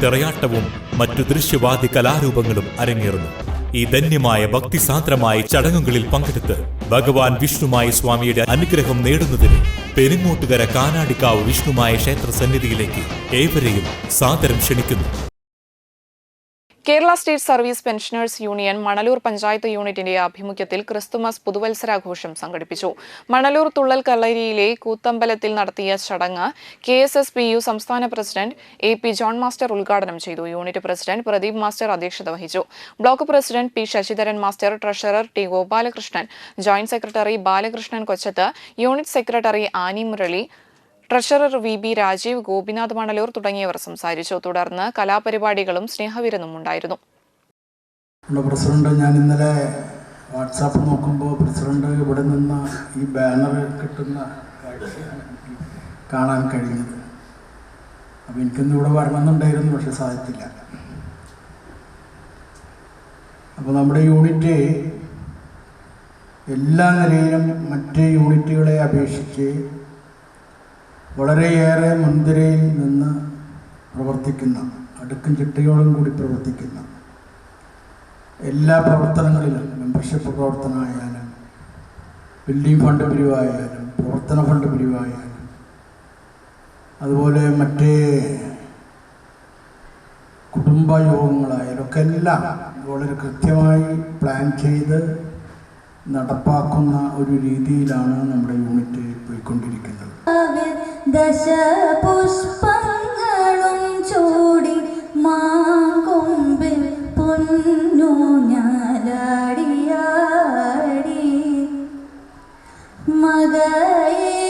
തിറയാട്ടവും മറ്റു ദൃശ്യവാദി കലാരൂപങ്ങളും അരങ്ങേറുന്നു. ഈ ധന്യമായ ഭക്തിസാന്ദ്രമായ ചടങ്ങുകളിൽ പങ്കെടുത്ത് ഭഗവാൻ വിഷ്ണുമായ സ്വാമിയുടെ അനുഗ്രഹം നേടുന്നതിന് പെരുങ്ങോട്ടുകര കാനാടിക്കാവ് വിഷ്ണുമായ ക്ഷേത്ര സന്നിധിയിലേക്ക് ഏവരെയും സാദരം ക്ഷണിക്കുന്നു. Kerala state service pensioners union Manalur panchayat യൂണിറ്റിന്റെ ആഭിമുഖ്യത്തിൽ ക്രിസ്തുമസ് പുതുവത്സരാഘോഷം സംഘടിപ്പിച്ചു. മണലൂർ തുള്ളൽ കല്ലരിയിലെ കൂത്തമ്പലത്തിൽ നടത്തിയ ചടങ്ങ് K S S P U സംസ്ഥാന president A P John master ഉദ്ഘാടനം ചെയ്തു. യൂണിറ്റ് പ്രസിഡന്റ് പ്രദീപ് മാസ്റ്റർ അധ്യക്ഷത വഹിച്ചു. Block president P Sasidharan master treasurer T Gopalakrishnan joint secretary Balakrishnan Kochath unit secretary Annie Murali treasurer V B Rajeev Gopinath Manalur തുടങ്ങിയവർ സംസാരിച്ചു. തുടർന്ന് കലാപരിപാടികളും സ്നേഹവിരുന്നും ഉണ്ടായിരുന്നു. പ്രസിഡന്റ് ഞാൻ ഇന്നലെ വാട്സാപ്പ് നോക്കുമ്പോൾ പ്രസിഡന്റ് ഇവിടെ നിന്ന് ഈ ബാനർ കിട്ടുന്ന കാഴ്ചയാണ് കാണാൻ കഴിഞ്ഞത്. അപ്പം എനിക്കൊന്നും ഇവിടെ വരണമെന്നുണ്ടായിരുന്നു പക്ഷെ സാധിച്ചില്ല. അപ്പോൾ നമ്മുടെ യൂണിറ്റ് എല്ലാ നിലയിലും മറ്റ് യൂണിറ്റുകളെ അപേക്ഷിച്ച് വളരെയേറെ മുൻതിരയിൽ നിന്ന് പ്രവർത്തിക്കുന്ന അടുക്കും ചിട്ടയോടും കൂടി പ്രവർത്തിക്കുന്ന എല്ലാ പ്രവർത്തനങ്ങളിലും മെമ്പർഷിപ്പ് പ്രവർത്തനമായാലും ബിൽഡിംഗ് ഫണ്ട് പിരിവായാലും പ്രവർത്തന ഫണ്ട് പിരിവായാലും അതുപോലെ മറ്റേ കുടുംബയോഗങ്ങളായാലും ഒക്കെ എല്ലാം വളരെ കൃത്യമായി പ്ലാൻ ചെയ്ത് നടപ്പാക്കുന്ന ഒരു രീതിയിലാണ് നമ്മുടെ യൂണിറ്റ് ദശപുഷ്പങ്ങളും ചൂടി മാങ്കൊമ്പിൽ പൊന്നു ഞാലാടിയാടി. മകയേ